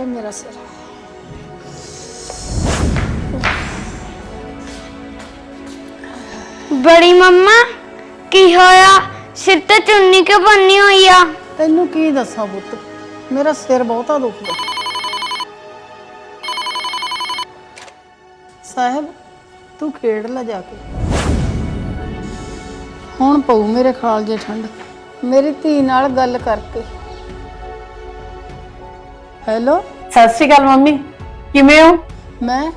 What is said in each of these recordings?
ਹਾਏ ਮੇਰਾ ਸਿਰ ਬੜੀ ਮੰਮਾ ਕੀ ਹੋਇਆ? ਸਿਰ ਤੇ ਚੁੰਨੀ ਕਿਉਂ ਬੰਨੀ ਹੋਈ ਆ? ਤੈਨੂੰ ਕੀ ਦੱਸਾਂ ਪੁੱਤ? ਮੇਰਾ ਸਿਰ ਬਹੁਤਾ ਦੁਖਦਾ। ਸਾਹਿਬ ਤੂੰ ਖੇਡ ਲੈ ਜਾ ਕੇ। ਹੁਣ ਪਊ ਮੇਰੇ ਖਾਲ ਜੇ ਠੰਡ। ਮੇਰੀ ਧੀ ਨਾਲ ਗੱਲ ਕਰਕੇ। ਹੈਲੋ? ਸਤਿ ਸ਼੍ਰੀ ਅਕਾਲ ਮੰਮੀ। ਕਿਵੇਂ ਹੋ? ਮੈਂ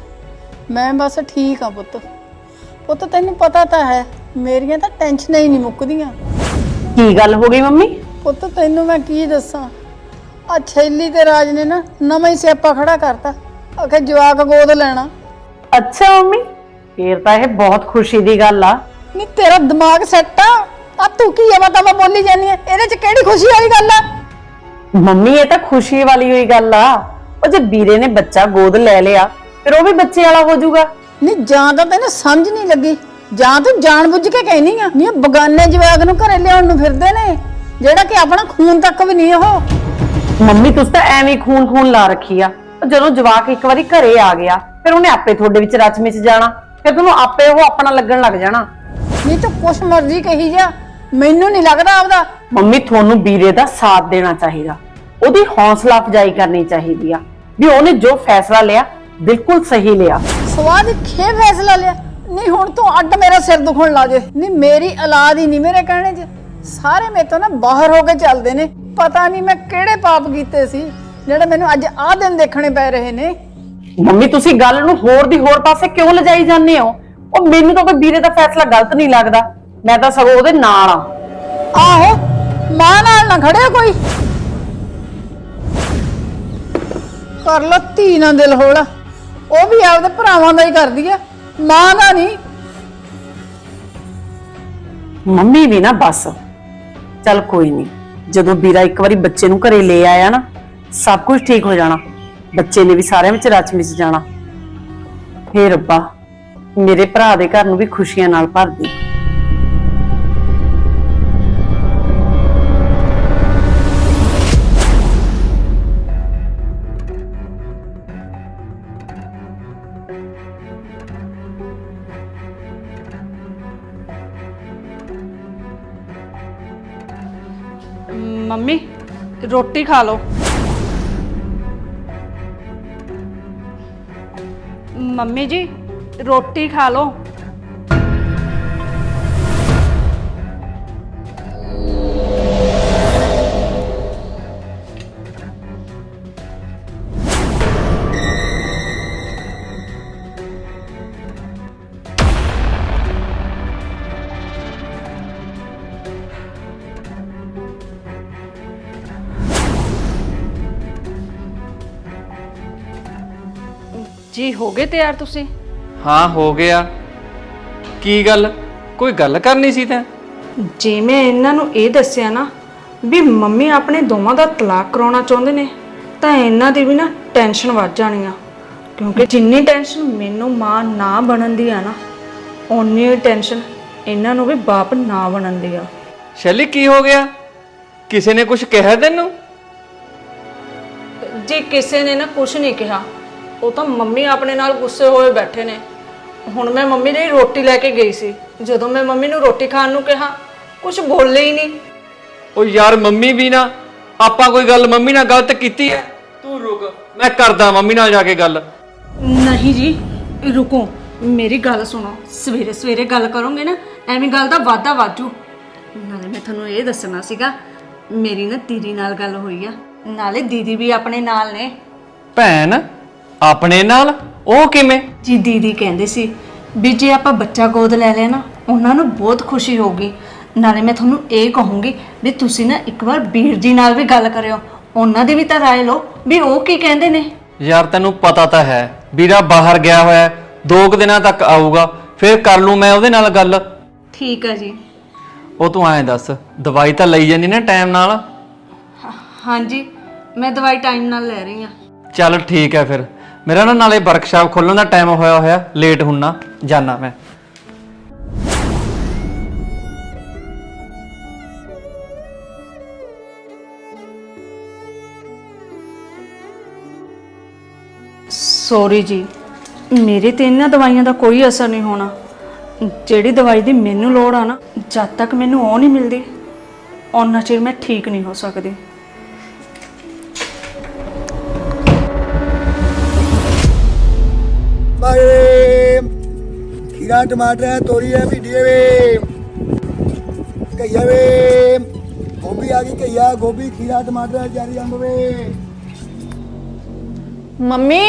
ਮੈਂ ਬਸ ਠੀਕ ਆ ਪੁੱਤ। ਪੁੱਤ ਤੈਨੂੰ ਪਤਾ ਤਾਂ ਹੈ ਮੇਰੀਆਂ ਤਾਂ ਟੈਨਸ਼ਨਾਂ ਹੀ ਨਹੀਂ ਮੁੱਕਦੀਆਂ। ਕੀ ਗੱਲ ਹੋ ਗਈ ਮੰਮੀ? ਪੁੱਤ ਤੈਨੂੰ ਮੈਂ ਕੀ ਦੱਸਾਂ? ਆ ਛੈਲੀ ਤੇ ਰਾਜ ਨੇ ਨਾ ਨਵਾਂ ਹੀ ਸਿਆਪਾ ਖੜਾ ਕਰਤਾ। ਆਖੇ ਜਵਾਕ ਗੋਦ ਲੈਣਾ। ਅੱਛਾ ਮੰਮੀ ਫੇਰ ਤਾਂ ਇਹ ਬਹੁਤ ਖੁਸ਼ੀ ਦੀ ਗੱਲ ਆ। ਨਹੀਂ ਤੇਰਾ ਦਿਮਾਗ ਸੈੱਟ ਆ। ਆ ਤੂੰ ਕੀ ਆਵਾ ਤਾਂ ਬੋਲੀ ਜਾਨੀ ਐ? ਇਹਦੇ ਚ ਕਿਹੜੀ ਖੁਸ਼ੀ ਵਾਲੀ ਗੱਲ ਆ? ਮੰਮੀ ਇਹ ਤਾਂ ਖੁਸ਼ੀ ਵਾਲੀ ਹੋਈ ਗੱਲ ਆ। ਉਹ ਜੇ ਵੀਰੇ ਨੇ ਬੱਚਾ ਗੋਦ ਲੈ ਲਿਆ ਫਿਰ ਉਹ ਵੀ ਬੱਚੇ ਵਾਲਾ ਹੋ ਜਾਊਗਾ। ਨਹੀਂ ਜਾਂ ਤਾਂ ਤੈਨੂੰ ਸਮਝ ਨਹੀਂ ਲੱਗੀ। ਜਾਂ ਤੂੰ ਜਾਣ ਬੁੱਝ ਕੇ ਕਹਿਨੀ ਆ ਨਹੀਂ ਇਹ ਬਗਾਨੇ ਜਵਾਕ ਨੂੰ ਘਰੇ ਲਿਆਉਣ ਨੂੰ ਫਿਰਦੇ ਨੇ ਜਿਹੜਾ ਕਿ ਆਪਣਾ ਖੂਨ ਤੱਕ ਵੀ ਨਹੀਂ ਉਹ। ਮੰਮੀ ਤੁਸੀਂ ਤਾਂ ਐਵੇਂ ਖੂਨ ਖੂਨ ਲਾ ਰੱਖੀ ਆ। ਜਦੋਂ ਜਵਾਕ ਇੱਕ ਵਾਰੀ ਘਰੇ ਆ ਗਿਆ ਫਿਰ ਉਹਨੇ ਆਪੇ ਤੁਹਾਡੇ ਵਿੱਚ ਰਚ ਮਿਚ ਜਾਣਾ ਫਿਰ ਤੁਹਾਨੂੰ ਆਪੇ ਉਹ ਆਪਣਾ ਲੱਗਣ ਲੱਗ ਜਾਣਾ। ਨਹੀਂ ਤੂੰ ਕੁਛ ਮਰਜ਼ੀ ਕਹੀ ਜਾ ਮੈਨੂੰ ਨਹੀਂ ਲੱਗਦਾ ਆਪਦਾ। ਮੰਮੀ ਤੁਹਾਨੂੰ ਵੀਰੇ ਦਾ ਸਾਥ ਦੇਣਾ ਚਾਹੀਦਾ। ਉਹਦੀ ਹੌਸਲਾ ਅਫਜਾਈ ਕਰਨੀ ਚਾਹੀਦੀ ਆ ਵੀ ਉਹਨੇ ਜੋ ਫੈਸਲਾ ਲਿਆ ਬਿਲਕੁਲ ਸਹੀ ਲਿਆ। ਸਵਾਦ ਖੇ ਫੈਸਲਾ ਲਿਆ। ਨਹੀਂ ਹੁਣ ਤੂੰ ਅੱਡ ਮੇਰਾ ਸਿਰ ਦੁਖਣ ਲਾ ਜੇ। ਨਹੀਂ ਮੇਰੀ ਔਲਾਦ ਹੀ ਨਹੀਂ ਮੇਰੇ ਕਹਿਣੇ 'ਚ। ਸਾਰੇ ਮੇਰੇ ਤੋਂ ਨਾ ਬਾਹਰ ਹੋ ਕੇ ਚੱਲਦੇ ਨੇ। ਪਤਾ ਨਹੀਂ ਮੈਂ ਕਿਹੜੇ ਪਾਪ ਕੀਤੇ ਸੀ ਜਿਹੜੇ ਮੈਨੂੰ ਅੱਜ ਆਹ ਦਿਨ ਦੇਖਣੇ ਪੈ ਰਹੇ ਨੇ। ਮੰਮੀ ਤੁਸੀਂ ਗੱਲ ਨੂੰ ਹੋਰ ਦੀ ਹੋਰ ਪਾਸੇ ਕਿਉਂ ਲਿਜਾਈ ਜਾਂਦੇ ਹੋ? ਉਹ ਮੈਨੂੰ ਤਾਂ ਕੋਈ ਵੀਰੇ ਦਾ ਫੈਸਲਾ ਗਲਤ ਨਹੀਂ ਲੱਗਦਾ। ਮੈਂ ਤਾਂ ਸਗੋਂ ਉਹਦੇ ਨਾਲ ਆ ਆਹੋ ਮਾਂ ਨਾਲ ਨਾ ਖੜਿਆ ਕੋਈ। ਕਰ ਲੋ ਧੀ ਨਾਲ ਦਿਲ ਹੋਲਾ। ਉਹ ਵੀ ਆਪਦੇ ਭਰਾਵਾਂ ਦਾ ਹੀ ਕਰਦੀ ਆ, ਮਾਂ ਦਾ ਨਹੀਂ। ਮੰਮੀ ਵੀ ਨਾ ਬਸ। ਚੱਲ ਕੋਈ ਨਹੀਂ, ਜਦੋਂ ਵੀਰਾ ਇੱਕ ਵਾਰੀ ਬੱਚੇ ਨੂੰ ਘਰੇ ਲੈ ਆਇਆ ਨਾ, ਸਭ ਕੁਝ ਠੀਕ ਹੋ ਜਾਣਾ। ਬੱਚੇ ਨੇ ਵੀ ਸਾਰਿਆਂ ਵਿੱਚ ਰਚ ਮਿਚ ਜਾਣਾ। ਫੇਰ ਰੱਬਾ, ਮੇਰੇ ਭਰਾ ਦੇ ਘਰ ਨੂੰ ਵੀ ਖੁਸ਼ੀਆਂ ਨਾਲ ਭਰ ਦੇ। ਰੋਟੀ ਖਾ ਲਓ। ਮੰਮੀ ਜੀ ਰੋਟੀ ਖਾ ਲਓ। ਜੀ ਹੋ ਗਏ ਤਿਆਰ ਤੁਸੀਂ? ਹਾਂ ਹੋ ਗਿਆ। ਕੀ ਗੱਲ? ਕੋਈ ਗੱਲ ਕਰਨੀ ਸੀ ਤੈਂ? ਜੇ ਮੈਂ ਇਹਨਾਂ ਨੂੰ ਇਹ ਦੱਸਿਆ ਨਾ ਵੀ ਮੰਮੀ ਆਪਣੇ ਦੋਵਾਂ ਦਾ ਤਲਾਕ ਕਰਾਉਣਾ ਚਾਹੁੰਦੇ ਨੇ ਤਾਂ ਇਹਨਾਂ ਦੀ ਵੀ ਨਾ ਟੈਨਸ਼ਨ ਵੱਧ ਜਾਣੀ ਆ। ਕਿਉਂਕਿ ਜਿੰਨੀ ਟੈਨਸ਼ਨ ਮੈਨੂੰ ਮਾਂ ਨਾ ਬਣਨ ਦੀ ਆ ਨਾ ਓਨੀ ਟੈਨਸ਼ਨ ਇਹਨਾਂ ਨੂੰ ਵੀ ਬਾਪ ਨਾ ਬਣਨ ਦੀ ਆ। ਸ਼ੈਲੀ ਕੀ ਹੋ ਗਿਆ? ਕਿਸੇ ਨੇ ਕੁਝ ਕਿਹਾ ਤੈਨੂੰ? ਜੀ ਕਿਸੇ ਨੇ ਨਾ ਕੁਝ ਨਹੀਂ ਕਿਹਾ ਉਹ ਤਾਂ ਮੰਮੀ ਆਪਣੇ ਨਾਲ ਗੁੱਸੇ ਹੋਏ ਬੈਠੇ ਨੇ। ਹੁਣ ਮੈਂ ਮੰਮੀ ਲਈ ਰੋਟੀ ਲੈ ਕੇ ਗਈ ਸੀ। ਜਦੋਂ ਮੈਂ ਮੰਮੀ ਨੂੰ ਰੋਟੀ ਖਾਣ ਨੂੰ ਕਿਹਾ ਕੁਝ ਬੋਲੇ ਹੀ ਨਹੀਂ। ਉਹ ਯਾਰ ਮੰਮੀ ਵੀ ਨਾ ਆਪਾਂ ਕੋਈ ਗੱਲ ਮੰਮੀ ਨਾਲ ਗਲਤ ਕੀਤੀ ਹੈ? ਤੂੰ ਰੁਕ ਮੈਂ ਕਰਦਾ ਮੰਮੀ ਨਾਲ ਜਾ ਕੇ ਗੱਲ। ਨਹੀਂ ਜੀ ਰੁਕੋ। ਮੇਰੀ ਗੱਲ ਸੁਣੋ। ਸਵੇਰੇ ਸਵੇਰੇ ਗੱਲ ਕਰੋਗੇ ਨਾ ਐਵੇਂ ਗੱਲ ਦਾ ਵਾਧਾ ਵਾਜੂ ਨਾਲੇ ਮੈਂ ਤੁਹਾਨੂੰ ਇਹ ਦੱਸਣਾ ਸੀਗਾ ਮੇਰੀ ਨਾ ਦੀਦੀ ਨਾਲ ਗੱਲ ਹੋਈ ਆ। ਨਾਲੇ ਦੀਦੀ ਵੀ ਆਪਣੇ ਨਾਲ ਨੇ। ਭੈਣ ਆਪਣੇ ਨਾਲ? ਉਹ ਕਿਵੇਂ? ਜੀ ਦੀਦੀ ਕਹਿੰਦੇ ਸੀ ਵੀ ਜੇ ਆਪਾਂ ਬੱਚਾ ਗੋਦ ਲੈ ਲਿਆ ਨਾ ਉਹਨਾਂ ਨੂੰ ਬਹੁਤ ਖੁਸ਼ੀ ਹੋਊਗੀ। ਨਾਲੇ ਮੈਂ ਤੁਹਾਨੂੰ ਇਹ ਕਹੂੰਗੀ ਵੀ ਤੁਸੀਂ ਨਾ ਇੱਕ ਵਾਰ ਵੀਰ ਜੀ ਨਾਲ ਵੀ ਗੱਲ ਕਰਿਓ। ਉਹਨਾਂ ਦੀ ਵੀ ਤਾਂ ਰਾਏ ਲਓ ਵੀ ਉਹ ਕੀ ਕਹਿੰਦੇ ਨੇ। ਯਾਰ ਤੈਨੂੰ ਪਤਾ ਤਾਂ ਹੈ ਵੀਰਾ ਬਾਹਰ ਗਿਆ ਹੋਇਆ ਹੈ, ਦੋ ਕੁ ਦਿਨਾਂ ਤੱਕ ਆਊਗਾ ਫਿਰ ਕਰ ਲੂ ਮੈਂ ਉਹਦੇ ਨਾਲ ਗੱਲ। ਠੀਕ ਆ ਜੀ। ਉਹ ਤੂੰ ਐਂ ਦੱਸ ਦਵਾਈ ਤਾਂ ਲਈ ਜਾਂਦੀ ਨਾ ਟਾਈਮ ਨਾਲ? ਹਾਂ- ਹਾਂਜੀ ਮੈਂ ਦਵਾਈ ਟਾਈਮ ਨਾਲ ਲੈ ਰਹੀ ਆ ਚੱਲ ਠੀਕ ਹੈ ਫਿਰ। ਮੇਰਾ ਨਾ ਨਾਲੇ ਵਰਕਸ਼ਾਪ ਖੋਲਣ ਦਾ ਟਾਈਮ ਹੋਇਆ ਹੋਇਆ ਲੇਟ ਹੁੰਨਾ ਜਾਣਾ ਮੈਂ। ਸੌਰੀ ਜੀ, ਮੇਰੇ ਤੇ ਇਹਨਾਂ ਦਵਾਈਆਂ ਦਾ ਕੋਈ ਅਸਰ ਨਹੀਂ ਹੋਣਾ। ਜਿਹੜੀ ਦਵਾਈ ਦੀ ਮੈਨੂੰ ਲੋੜ ਆ ਨਾ, ਜਦ ਤੱਕ ਮੈਨੂੰ ਉਹ ਨਹੀਂ ਮਿਲਦੀ ਉਹਨਾਂ ਚਿਰ ਮੈਂ ਠੀਕ ਨਹੀਂ ਹੋ ਸਕਦੀ। ਬਾਏ ਖੀਰਾ, ਟਮਾਟਰ ਹੈ ਤੋਰੀ ਹੈ, ਭਿੰਡੀ ਹੈ ਵੇ। ਕਈਆ ਵੇ। ਗੋਭੀ ਆ ਗਈ ਕਈਆ ਗੋਭੀ, ਖੀਰਾ, ਟਮਾਟਰ, ਜਾਰੀ ਅੰਬ ਵੇ। ਮੰਮੀ।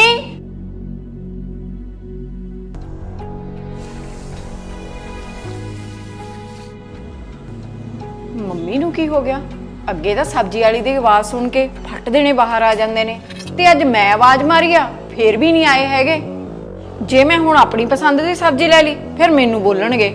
ਮੰਮੀ ਨੂੰ ਕੀ ਹੋ ਗਿਆ? ਅੱਗੇ ਤਾਂ ਸਬਜ਼ੀ ਵਾਲੀ ਦੀ ਆਵਾਜ਼ ਸੁਣ ਕੇ ਫੱਟ ਦੇਣੇ ਬਾਹਰ ਆ ਜਾਂਦੇ ਨੇ। ਤੇ ਅੱਜ ਮੈਂ ਆਵਾਜ਼ ਮਾਰੀ ਆ, ਫੇਰ ਵੀ ਨਹੀਂ ਆਏ ਹੈਗੇ। ਜੇ ਮੈਂ ਹੁਣ ਆਪਣੀ ਪਸੰਦ ਦੀ ਸਬਜ਼ੀ ਲੈ ਲਈ ਫਿਰ ਮੈਨੂੰ ਬੋਲਣਗੇ।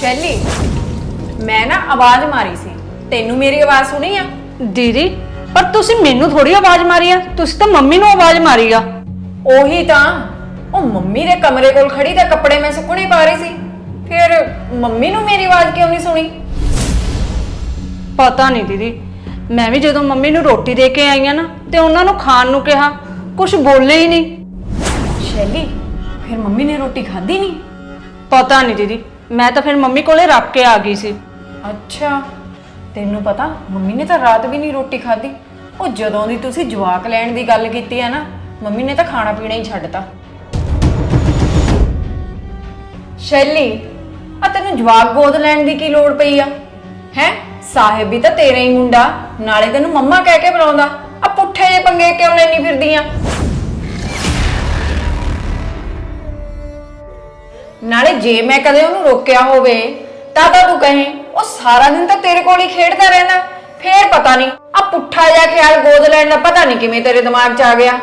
ਸ਼ੈਲੀ ਮੈਂ ਨਾ ਆਵਾਜ਼ ਮਾਰੀ ਸੀ। ਤੈਨੂੰ ਮੇਰੀ ਆਵਾਜ਼ ਸੁਣੀ ਆ? ਦੀਦੀ ਪਰ ਤੁਸੀਂ ਮੈਨੂੰ ਥੋੜੀ ਆਵਾਜ਼ ਮਾਰੀ ਆ। ਤੁਸੀਂ ਤਾਂ ਮੰਮੀ ਨੂੰ ਆਵਾਜ਼ ਮਾਰੀ ਆ। ਉਹੀ ਤਾਂ ਉਹ ਮੰਮੀ ਦੇ ਕਮਰੇ ਕੋਲ ਖੜੀ ਤਾਂ ਕੱਪੜੇ ਮੈਂ ਸੁੱਕਣੇ ਪਾ ਰਹੀ ਸੀ। ਫਿਰ ਮੰਮੀ ਨੂੰ ਮੇਰੀ ਆਵਾਜ਼ ਕਿਉਂ ਨਹੀਂ ਸੁਣੀ? ਪਤਾ ਨਹੀਂ ਦੀਦੀ ਮੈਂ ਵੀ ਜਦੋਂ ਮੰਮੀ ਨੂੰ ਰੋਟੀ ਦੇ ਕੇ ਆਈ ਆ ਨਾ ਤੇ ਉਹਨਾਂ ਨੂੰ ਖਾਣ ਨੂੰ ਕਿਹਾ ਕੁਝ ਬੋਲੇ ਹੀ ਨਹੀਂ। ਸ਼ੈਲੀ ਫਿਰ ਮੰਮੀ ਨੇ ਰੋਟੀ ਖਾਧੀ ਨਹੀਂ? ਪਤਾ ਨਹੀਂ ਦੀਦੀ ਮੈਂ ਤਾਂ ਫਿਰ ਮੰਮੀ ਕੋਲੇ ਰੱਖ ਕੇ ਆ ਗਈ ਸੀ। ਅੱਛਾ ਤੈਨੂੰ ਪਤਾ ਮੰਮੀ ਨੇ ਤਾਂ ਰਾਤ ਵੀ ਨਹੀਂ ਰੋਟੀ ਖਾਧੀ। ਉਹ ਜਦੋਂ ਦੀ ਤੁਸੀਂ ਜਵਾਕ ਲੈਣ ਦੀ ਗੱਲ ਕੀਤੀ ਹੈ ਨਾ ਮੰਮੀ ਨੇ ਤਾਂ ਖਾਣਾ ਪੀਣਾ ਹੀ ਛੱਡਤਾ। ਸ਼ੈਲੀ ਆ ਤੈਨੂੰ ਜਵਾਬ ਗੋਦ ਲੈਣ ਦੀ ਕੀ ਲੋੜ ਪਈ ਆ? ਹੈ? ਸਾਹਿਬ ਵੀ ਤਾਂ ਤੇਰਾ ਹੀ ਮੁੰਡਾ, ਨਾਲੇ ਤੈਨੂੰ ਮੰਮਾ ਕਹਿ ਕੇ ਬੁਲਾਉਂਦਾ। ਆ ਪੁੱਠੇ ਜੇ ਪੰਗੇ ਕਿਉਂ ਲੈਣੀ ਫਿਰਦੀ ਆ ਨਾਲੇ ਜੇ ਮੈਂ ਕਦੇ ਉਹਨੂੰ ਰੋਕਿਆ ਹੋਵੇ, ਤਾਂ ਤਾਂ ਤੂੰ ਕਹੇ, ਉਹ ਸਾਰਾ ਦਿਨ ਤਾਂ ਤੇਰੇ ਕੋਲ ਹੀ ਖੇਡਦਾ ਰਹਿੰਦਾ। ਫੇਰ ਪਤਾ ਨਹੀਂ, ਆ ਪੁੱਠਾ ਜਿਹਾ ਖਿਆਲ ਗੋਦ ਲੈਣ ਦਾ ਪਤਾ ਨਹੀਂ ਕਿਵੇਂ ਤੇਰੇ ਦਿਮਾਗ 'ਚ ਆ ਗਿਆ।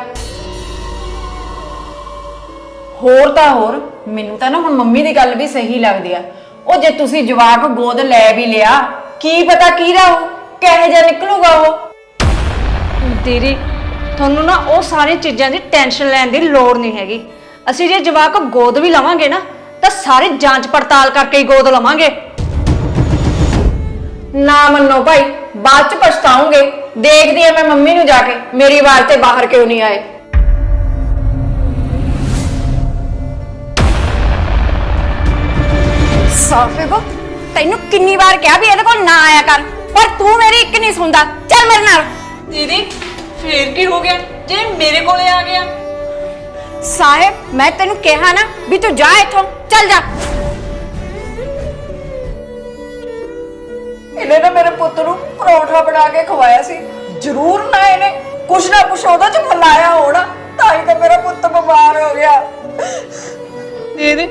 ਹੋਰ ਤਾਂ ਹੋਰ ਮੈਨੂੰ ਤਾਂ ਨਾ ਹੁਣ ਮੰਮੀ ਦੀ ਗੱਲ ਵੀ ਸਹੀ ਲੱਗਦੀ ਆ। ਉਹ ਜੇ ਤੁਸੀਂ ਜਵਾਕ ਗੋਦ ਲੈ ਵੀ ਲਿਆ ਕੀ ਪਤਾ ਕਿਹਦਾ ਉਹ ਕਿਹੋ ਜਿਹਾ ਨਿਕਲੂਗਾ ਉਹ? ਦੀਦੀ ਤੁਹਾਨੂੰ ਨਾ ਉਹ ਸਾਰੀ ਚੀਜ਼ਾਂ ਦੀ ਟੈਨਸ਼ਨ ਲੈਣ ਦੀ ਲੋੜ ਨਹੀਂ ਹੈਗੀ। ਅਸੀਂ ਜੇ ਜਵਾਕ ਗੋਦ ਵੀ ਲਵਾਂਗੇ ਨਾ ਤਾਂ ਸਾਰੇ ਜਾਂਚ ਪੜਤਾਲ ਕਰਕੇ ਹੀ ਗੋਦ ਲਵਾਂਗੇ। ਨਾ ਮੰਨੋ ਭਾਈ ਬਾਅਦ ਚ ਪਛਤਾਉਂਗੇ। ਦੇਖਦੀ ਆ ਮੈਂ ਮੰਮੀ ਨੂੰ ਜਾ ਕੇ ਮੇਰੀ ਆਵਾਜ਼ ਤੇ ਬਾਹਰ ਕਿਉਂ ਨਹੀਂ ਆਏ? ਸਾਹਿਬ ਤੈਨੂੰ ਕਿੰਨੀ ਵਾਰ ਕਿਹਾ ਵੀ ਇਹਦੇ ਕੋਲ ਨਾ ਆਇਆ ਕਰ ਪਰ ਤੂੰ ਮੇਰੀ ਇੱਕ ਨਹੀਂ ਸੁਣਦਾ। ਚੱਲ ਮੇਰੇ ਨਾਲ। ਦੀਦੀ ਫੇਰ ਕੀ ਹੋ ਗਿਆ? ਜੇ ਮੇਰੇ ਕੋਲੇ ਆ ਗਿਆ। ਸਾਹਿਬ ਮੈਂ ਤੈਨੂੰ ਕਿਹਾ ਨਾ ਵੀ ਤੂੰ ਜਾ ਇੱਥੋਂ। ਚੱਲ ਜਾ। ਇਹਨੇ ਨਾ ਮੇਰੇ ਪੁੱਤ ਨੂੰ ਪਰੌਂਠਾ ਬਣਾ ਕੇ ਖਵਾਇਆ ਸੀ। ਜ਼ਰੂਰ ਨਾ ਇਹਨੇ ਕੁਛ ਨਾ ਕੁਛ ਉਹਦੇ ਚ ਮਲਾਇਆ ਹੋਣਾ ਤਾਂ ਹੀ ਤਾਂ ਮੇਰਾ ਪੁੱਤ ਬਿਮਾਰ ਹੋ ਗਿਆ। ਦੀਦੀ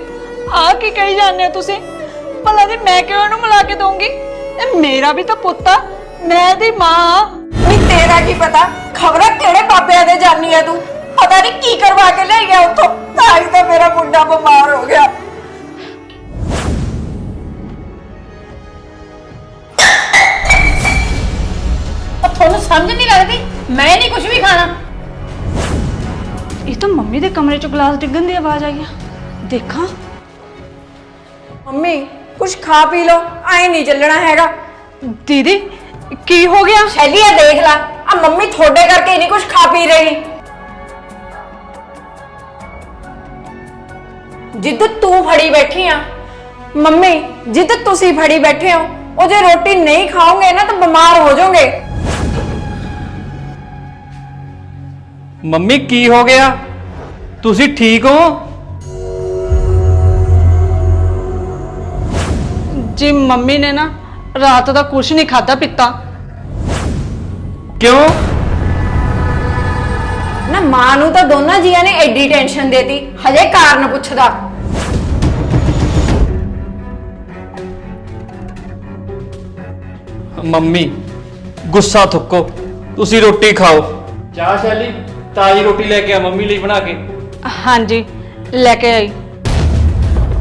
ਆ ਕੀ ਕਹੀ ਜਾਂਦੇ ਹੋ ਤੁਸੀਂ? ਭਲਾ ਦੀ ਮੈਂ ਕਿਉਂ ਇਹਨੂੰ ਮਿਲਾ ਕੇ ਦਊਂਗੀ? ਇਹ ਮੇਰਾ ਵੀ ਤਾਂ ਪੁੱਤ ਆ ਮੈਂ ਇਹਦੀ ਮਾਂ ਨਹੀਂ ਤੇਰਾ ਕੀ ਪਤਾ? ਖਬਰਾਂ ਕਿਹੜੇ ਬਾਬਿਆਂ ਦੇ ਜਾਨੀ ਆ ਤੂੰ? ਪਤਾ ਨਹੀਂ ਕੀ ਕਰਵਾ ਕੇ ਲੈ ਗਿਆ ਉੱਥੋਂ। ਤਾਂ ਹੀ ਤਾਂ ਮੇਰਾ ਮੁੰਡਾ ਬਿਮਾਰ ਹੋ ਗਿਆ। ਤੁਹਾਨੂੰ ਸਮਝ ਨਹੀਂ ਲੱਗਦੀ? ਮੈਂ ਨਹੀਂ ਕੁਝ ਵੀ ਖਾਣਾ। ਇਹ ਤਾਂ ਮੰਮੀ ਦੇ ਕਮਰੇ ਚੋਂ ਗਲਾਸ ਡਿੱਗਣ ਦੀ ਆਵਾਜ਼ ਆਈ ਆ। ਦੇਖਾਂ। ਮੰਮੀ ਕੁਝ ਖਾ ਪੀ ਲਓ ਐ ਨਹੀਂ ਚੱਲਣਾ ਹੈਗਾ ਦੀਦੀ ਕੀ ਹੋ ਗਿਆ ਸ਼ੈਲੀ ਆ ਦੇਖ ਲੈ ਆ ਮੰਮੀ ਤੁਹਾਡੇ ਕਰਕੇ ਨਹੀਂ ਕੁਝ ਖਾ ਪੀ ਰਹੀ ਜਿੱਦ ਤੂੰ ਫੜੀ ਬੈਠੀ ਆ ਮੰਮੀ ਜਿੱਦ ਤੁਸੀਂ ਫੜੀ ਬੈਠੇ ਹੋ ਉਹ ਜੇ ਰੋਟੀ ਨਹੀਂ ਖਾਓਗੇ ਨਾ ਤਾਂ ਬਿਮਾਰ ਹੋ ਜਾਓਗੇ ਮੰਮੀ ਕੀ ਹੋ ਗਿਆ ਤੁਸੀਂ ਠੀਕ ਹੋ ਜੀ ਮੰਮੀ ਨੇ ਨਾ ਰਾਤ ਦਾ ਕੁਝ ਨਹੀਂ ਖਾਦਾ ਪੀਤਾ। ਕਿਉਂ? ਨਾ ਮਾਂ ਨੂੰ ਤਾਂ ਦੋਨਾਂ ਜੀਆਂ ਨੇ ਐਡੀ ਟੈਨਸ਼ਨ ਦੇਤੀ ਹਜੇ ਕਾਰਨ ਪੁੱਛਦਾ। ਮੰਮੀ ਗੁੱਸਾ ਥੁੱਕੋ। ਤੁਸੀਂ ਰੋਟੀ ਖਾਓ। ਚਾਹ ਸ਼ੈਲੀ ਤਾਜੀ ਰੋਟੀ ਲੈ ਕੇ ਆ ਮੰਮੀ ਲਈ ਬਣਾ ਕੇ। ਹਾਂਜੀ ਲੈ ਕੇ ਆਈ।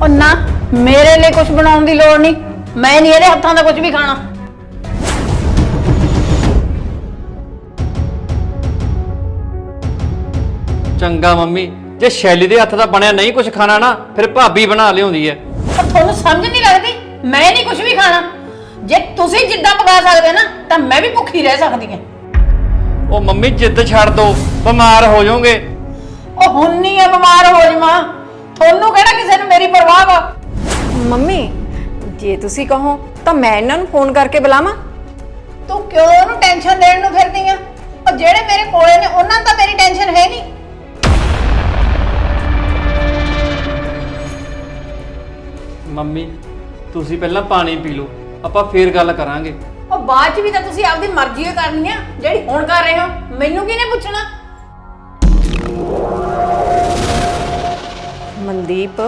ਉਹ ਨਾ ਮੇਰੇ ਲਈ ਕੁਝ ਬਣਾਉਣ ਦੀ ਲੋੜ ਨਹੀਂ। ਮੈਂ ਨਹੀਂ ਇਹਦੇ ਹੱਥਾਂ ਦਾ ਕੁਝ ਵੀ ਖਾਣਾ। ਚੰਗਾ ਮੰਮੀ ਜੇ ਸ਼ੈਲੀ ਦੇ ਹੱਥ ਦਾ ਬਣਿਆ ਨਹੀਂ ਕੁਝ ਖਾਣਾ ਨਾ ਫਿਰ ਭਾਬੀ ਬਣਾ ਲਿਆਉਂਦੀ ਐ। ਪਰ ਤੁਹਾਨੂੰ ਸਮਝ ਨਹੀਂ ਲੱਗਦੀ? ਮੈਂ ਨਹੀਂ ਕੁਝ ਵੀ ਖਾਣਾ। ਜੇ ਤੁਸੀਂ ਜਿੱਦਾਂ ਪਕਾ ਸਕਦੇ ਨਾ ਤਾਂ ਮੈਂ ਵੀ ਭੁੱਖੀ ਰਹਿ ਸਕਦੀ ਹਾਂ। ਉਹ ਮੰਮੀ ਜਿੱਦ ਛੱਡ ਦੋ ਬਿਮਾਰ ਹੋ ਜਾਓਗੇ। ਉਹ ਹੁਣ ਨਹੀਂ ਆ ਬਿਮਾਰ ਹੋ ਜਾਵਾਂ। ਤੁਹਾਨੂੰ ਕਿਹੜਾ ਕਿਸੇ ਨੂੰ ਮੇਰੀ ਪਰਵਾਹ ਵਾ? ਮੰਮੀ ਜੇ ਤੁਸੀਂ ਕਹੋ ਤਾਂ ਮੈਂ ਇਹਨਾਂ ਨੂੰ ਫੋਨ ਕਰਕੇ ਬੁਲਾਵਾਂ। ਤੂੰ ਕਿਉਂ ਉਹਨੂੰ ਟੈਨਸ਼ਨ ਦੇਣ ਨੂੰ ਫਿਰਦੀ ਆ? ਉਹ ਜਿਹੜੇ ਮੇਰੇ ਕੋਲੇ ਨੇ ਉਹਨਾਂ ਨੂੰ ਤਾਂ ਮੇਰੀ ਟੈਨਸ਼ਨ ਹੈ ਨਹੀਂ। ਮੰਮੀ ਤੁਸੀਂ ਪਹਿਲਾਂ ਪਾਣੀ ਪੀ ਲਓ ਆਪਾਂ ਫੇਰ ਗੱਲ ਕਰਾਂਗੇ। ਉਹ ਬਾਅਦ ਚ ਵੀ ਤਾਂ ਤੁਸੀਂ ਆਪਦੀ ਮਰਜ਼ੀ ਓ ਕਰਨੀ ਆ ਜਿਹੜੀ ਹੁਣ ਕਰ ਰਹੇ ਹੋ ਮੈਨੂੰ ਕਿਹਨੇ ਪੁੱਛਣਾ? ਮਨਦੀਪ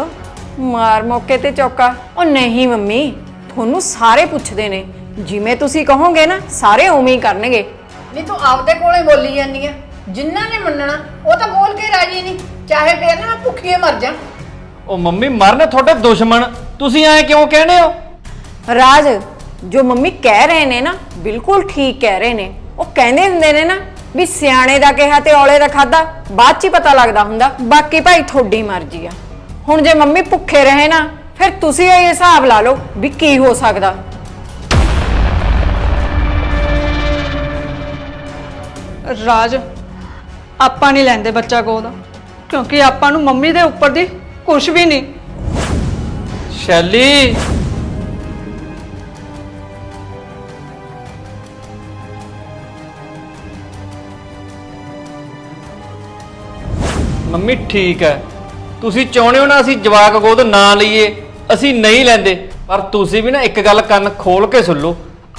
ਮਾਰ ਮੌਕੇ ਤੇ ਚੌਕਾ। ਉਹ ਨਹੀਂ ਮੰਮੀ ਤੁਹਾਨੂੰ ਸਾਰੇ ਪੁੱਛਦੇ ਨੇ। ਜਿਵੇਂ ਤੁਸੀਂ ਕਹੋਗੇ ਨਾ ਸਾਰੇ ਉਵੇਂ ਹੀ ਕਰਨਗੇ। ਨਹੀਂ ਤੂੰ ਆਪਦੇ ਕੋਲੇ ਬੋਲੀ ਜਾਂਦੀ ਆ। ਜਿਨ੍ਹਾਂ ਨੇ ਮੰਨਣਾ ਉਹ ਤਾਂ ਬੋਲ ਕੇ ਰਾਜੀ ਨਹੀਂ। ਚਾਹੇ ਫੇਰ ਨਾ ਮੈਂ ਭੁੱਖੀਏ ਮਰ ਜਾ। ਉਹ ਮੰਮੀ ਮਰਨ ਤੁਹਾਡੇ ਦੁਸ਼ਮਣ। ਤੁਸੀਂ ਐ ਕਿਉਂ ਕਹਿੰਦੇ ਹੋ? ਰਾਜ ਜੋ ਮੰਮੀ ਕਹਿ ਰਹੇ ਨੇ ਨਾ ਬਿਲਕੁਲ ਠੀਕ ਕਹਿ ਰਹੇ ਨੇ। ਉਹ ਕਹਿੰਦੇ ਹੁੰਦੇ ਨੇ ਨਾ ਵੀ ਸਿਆਣੇ ਦਾ ਕਿਹਾ ਤੇ ਔਲੇ ਦਾ ਖਾਦਾ ਬਾਅਦ ਚ ਹੀ ਪਤਾ ਲੱਗਦਾ ਹੁੰਦਾ। ਬਾਕੀ ਭਾਈ ਤੁਹਾਡੀ ਮਰਜ਼ੀ ਆ। ਹੁਣ ਜੇ ਮੰਮੀ ਭੁੱਖੇ ਰਹੇ ਨਾ ਫਿਰ ਤੁਸੀਂ ਇਹ ਹਿਸਾਬ ਲਾ ਲਓ ਵੀ ਕੀ ਹੋ ਸਕਦਾ। ਰਾਜ ਆਪਾਂ ਨਹੀਂ ਲੈਂਦੇ ਬੱਚਾ ਗੋਦ ਕਿਉਂਕਿ ਆਪਾਂ ਨੂੰ ਮੰਮੀ ਦੇ ਉੱਪਰ ਦੀ ਕੁਝ ਵੀ ਨਹੀਂ। ਸ਼ੈਲੀ। ਮੰਮੀ ਠੀਕ ਹੈ। ਤੁਸੀਂ ਚਾਹੁੰਦੇ ਹੋ ਨਾ ਅਸੀਂ ਜਵਾਕ ਗੋਦ ਨਾ ਲਈਏ ਅਸੀਂ ਨਹੀਂ ਲੈਂਦੇ ਪਰ ਤੁਸੀਂ ਵੀ ਨਾ ਇੱਕ ਗੱਲ ਕੰਨ ਖੋਲ ਕੇ ਸੁਣ। ਲਓ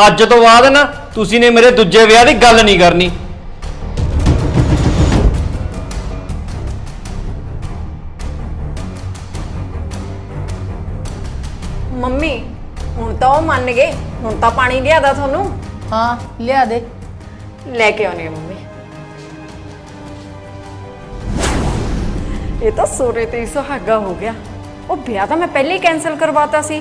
ਅੱਜ ਤੋਂ ਬਾਅਦ ਨਾ ਤੁਸੀਂ ਨੇ ਮੇਰੇ ਦੂਜੇ ਵਿਆਹ ਦੀ ਗੱਲ ਨਹੀਂ ਕਰਨੀ। ਮੰਮੀ ਹੁਣ ਤਾਂ ਉਹ ਮੰਨ ਗਏ ਹੁਣ ਤਾਂ ਪਾਣੀ ਲਿਆਦਾ ਤੁਹਾਨੂੰ। ਹਾਂ ਲਿਆ ਦੇ। ਲੈ ਕੇ ਆਉਣੀ ਮੰਮੀ। ਇਹ ਤਾਂ ਸੋਰੇ ਤੇ ਹੀ ਸੁਹਾਗਾ ਹੋ ਗਿਆ। ਉਹ ਵਿਆਹ ਤਾਂ ਮੈਂ ਪਹਿਲੇ ਹੀ ਕੈਨਸਲ ਕਰਵਾਤਾ ਸੀ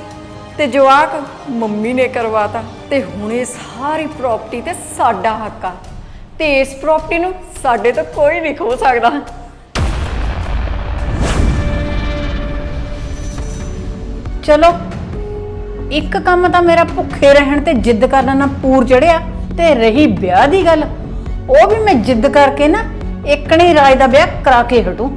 ਤੇ ਜਵਾਕ ਮੰਮੀ ਨੇ ਕਰਵਾਤਾ ਤੇ ਹੁਣ ਇਹ ਸਾਰੀ ਪ੍ਰਾਪਰਟੀ ਤੇ ਸਾਡਾ ਹੱਕ ਆ। ਤੇ ਇਸ ਪ੍ਰਾਪਰਟੀ ਨੂੰ ਸਾਡੇ ਤੋਂ ਕੋਈ ਨਹੀਂ ਖੋ ਸਕਦਾ। ਚਲੋ, ਇੱਕ ਕੰਮ ਤਾਂ ਮੇਰਾ ਭੁੱਖੇ ਰਹਿਣ ਤੇ ਜਿੱਦ ਕਰਨ ਨਾਲ ਪੂਰ ਚੜਿਆ ਤੇ ਰਹੀ ਵਿਆਹ ਦੀ ਗੱਲ। ਉਹ ਵੀ ਮੈਂ ਜਿੱਦ ਕਰਕੇ ਨਾ ਇੱਕਣੇ ਰਾਜ ਦਾ ਵਿਆਹ ਕਰਾ ਕੇ ਹਟੂ।